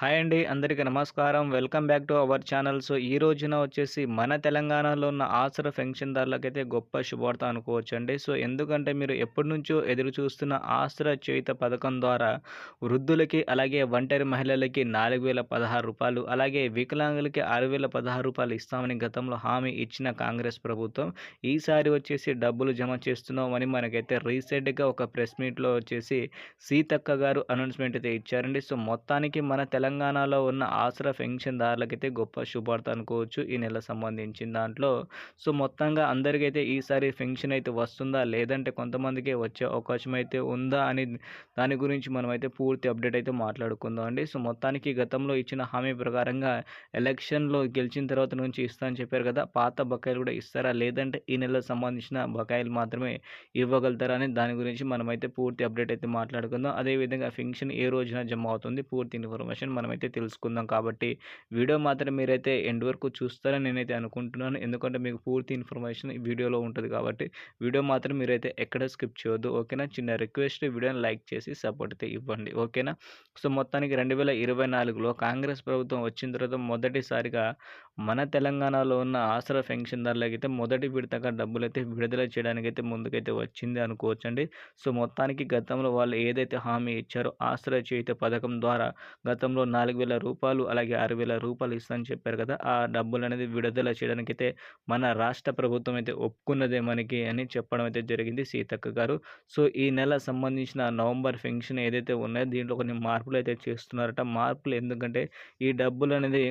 Hi అండి అందరికీ నమస్కారం. Welcome back to our channel. So ఈ రోజున వచ్చేసి మన తెలంగాణలో ఉన్న ఆసరా పెన్షన్దారులకైతే గొప్ప శుభార్త అనుకోవచ్చు అండి సో ఎందుకంటే మీరు ఎప్పటి నుంచో ఎదురు చూస్తున్న ఆసరా చేయుత పథకం ద్వారా వృద్ధులకి అలాగే ఒంటరి మహిళలకి నాలుగు వేల పదహారు రూపాయలు అలాగే వికలాంగులకి ఆరు వేల పదహారు రూపాయలు ఇస్తామని గతంలో హామీ ఇచ్చిన కాంగ్రెస్ ప్రభుత్వం ఈసారి వచ్చేసి డబ్బులు జమ చేస్తున్నామని మనకైతే రీసెంట్గా ఒక ప్రెస్ మీట్లో వచ్చేసి సీతక్క గారు అనౌన్స్మెంట్ అయితే ఇచ్చారండి. సో మొత్తానికి మన తెలంగాణ తెలంగాణలో ఉన్న ఆసరా పెన్షన్దారులకైతే గొప్ప శుభార్త అనుకోవచ్చు ఈ నెల సంబంధించిన దాంట్లో. సో మొత్తంగా అందరికైతే ఈసారి పెన్షన్ అయితే వస్తుందా? లేదంటే కొంతమందికి వచ్చే అవకాశం అయితే ఉందా? అని దాని గురించి మనమైతే పూర్తి అప్డేట్ అయితే మాట్లాడుకుందాం అండి. సో మొత్తానికి గతంలో ఇచ్చిన హామీ ప్రకారంగా ఎలక్షన్లో గెలిచిన తర్వాత నుంచి ఇస్తా అని చెప్పారు కదా పాత బకాయిలు కూడా ఇస్తారా? లేదంటే ఈ నెల సంబంధించిన బకాయిలు మాత్రమే ఇవ్వగలుగుతారా? అని దాని గురించి మనమైతే పూర్తి అప్డేట్ అయితే మాట్లాడుకుందాం. అదేవిధంగా పెన్షన్ ఏ రోజున జమ అవుతుంది? పూర్తి ఇన్ఫర్మేషన్ మనమైతే తెలుసుకుందాం కాబట్టి వీడియో మాత్రం మీరైతే ఎండ్ వరకు చూస్తారని నేనైతే అనుకుంటున్నాను. ఎందుకంటే మీకు పూర్తి ఇన్ఫర్మేషన్ ఈ వీడియోలో ఉంటుంది కాబట్టి వీడియో మాత్రం మీరైతే ఎక్కడ స్కిప్ చేయొద్దు. ఓకేనా? చిన్న రిక్వెస్ట్ వీడియోని లైక్ చేసి సపోర్ట్ అయితే ఇవ్వండి. ఓకేనా? సో మొత్తానికి రెండు వేల ఇరవై నాలుగులో కాంగ్రెస్ ప్రభుత్వం వచ్చిన తర్వాత మొదటిసారిగా మన తెలంగాణలో ఉన్న ఆసరా పెన్షన్దారులకి అయితే మొదటి విడతగా డబ్బులు అయితే విడుదల చేయడానికైతే ముందుకైతే వచ్చింది అనుకోవచ్చండి. సో మొత్తానికి గతంలో వాళ్ళు ఏదైతే హామీ ఇచ్చారో ఆసరా చేయుత పథకం ద్వారా గతంలో నాలుగు వేల రూపాయలు అలాగే ఆరు వేల రూపాయలు ఇస్తామని చెప్పారు కదా! ఆ డబ్బులు అనేది విడుదల చేయడానికి అయితే మన రాష్ట్ర ప్రభుత్వం అయితే ఒప్పుకున్నదే మనకి అని చెప్పడం అయితే జరిగింది సీతక్క గారు. సో ఈ నెల సంబంధించిన నవంబర్ పెన్షన్ ఏదైతే ఉన్నాయో దీంట్లో కొన్ని మార్పులు అయితే చేస్తున్నారట. మార్పులు ఎందుకంటే ఈ డబ్బులు అనేది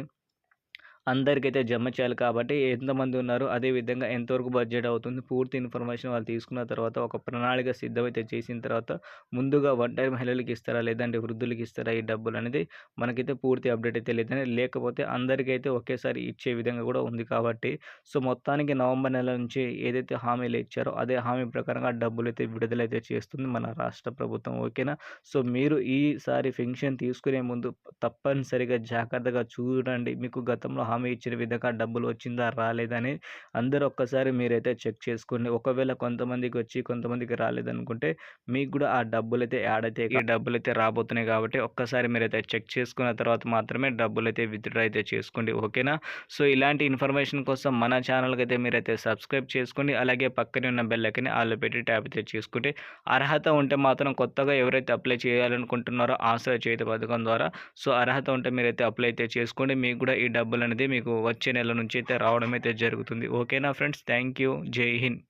అందరికైతే జమ చేయాలి కాబట్టి ఎంతమంది ఉన్నారు అదేవిధంగా ఎంతవరకు బడ్జెట్ అవుతుంది పూర్తి ఇన్ఫర్మేషన్ వాళ్ళు తీసుకున్న తర్వాత ఒక ప్రణాళిక సిద్ధమైతే చేసిన తర్వాత ముందుగా వన్ టైం మహిళలకు ఇస్తారా లేదంటే వృద్ధులకి ఇస్తారా ఈ డబ్బులు అనేది మనకైతే పూర్తి అప్డేట్ అయితే లేదని లేకపోతే అందరికైతే ఒకేసారి ఇచ్చే విధంగా కూడా ఉంది కాబట్టి సో మొత్తానికి నవంబర్ నెల నుంచి ఏదైతే హామీలు ఇచ్చారో అదే హామీ ప్రకారంగా డబ్బులు అయితే విడుదలైతే చేస్తుంది మన రాష్ట్ర ప్రభుత్వం ఓకేనా? సో మీరు ఈసారి పెన్షన్ తీసుకునే ముందు తప్పనిసరిగా జాగ్రత్తగా చూడండి. మీకు గతంలో హామీ ఇచ్చిన విధంగా డబ్బులు వచ్చిందా రాలేదని అందరూ ఒక్కసారి మీరైతే చెక్ చేసుకోండి. ఒకవేళ కొంతమందికి వచ్చి కొంతమందికి రాలేదనుకుంటే మీకు కూడా ఆ డబ్బులు అయితే యాడ్ అయితే ఈ డబ్బులు అయితే రాబోతున్నాయి కాబట్టి ఒక్కసారి మీరైతే చెక్ చేసుకున్న తర్వాత మాత్రమే డబ్బులు అయితే విత్డ్రా అయితే చేసుకోండి. ఓకేనా? సో ఇలాంటి ఇన్ఫర్మేషన్ కోసం మన ఛానల్కి అయితే మీరైతే సబ్స్క్రైబ్ చేసుకోండి. అలాగే పక్కనే ఉన్న బెల్లకని ఆల్లో పెట్టి ట్యాప్ అయితే చేసుకుంటే అర్హత ఉంటే మాత్రం కొత్తగా ఎవరైతే అప్లై చేయాలనుకుంటున్నారో ఆశ్రయ చేతి పథకం ద్వారా సో అర్హత ఉంటే మీరైతే అప్లై అయితే చేసుకోండి. మీకు కూడా ఈ డబ్బులు అనేది మీకు వచ్చే నెల నుంచి అయితే రావడం అయితే జరుగుతుంది. ఓకేనా ఫ్రెండ్స్? Thank you. జై హింద్.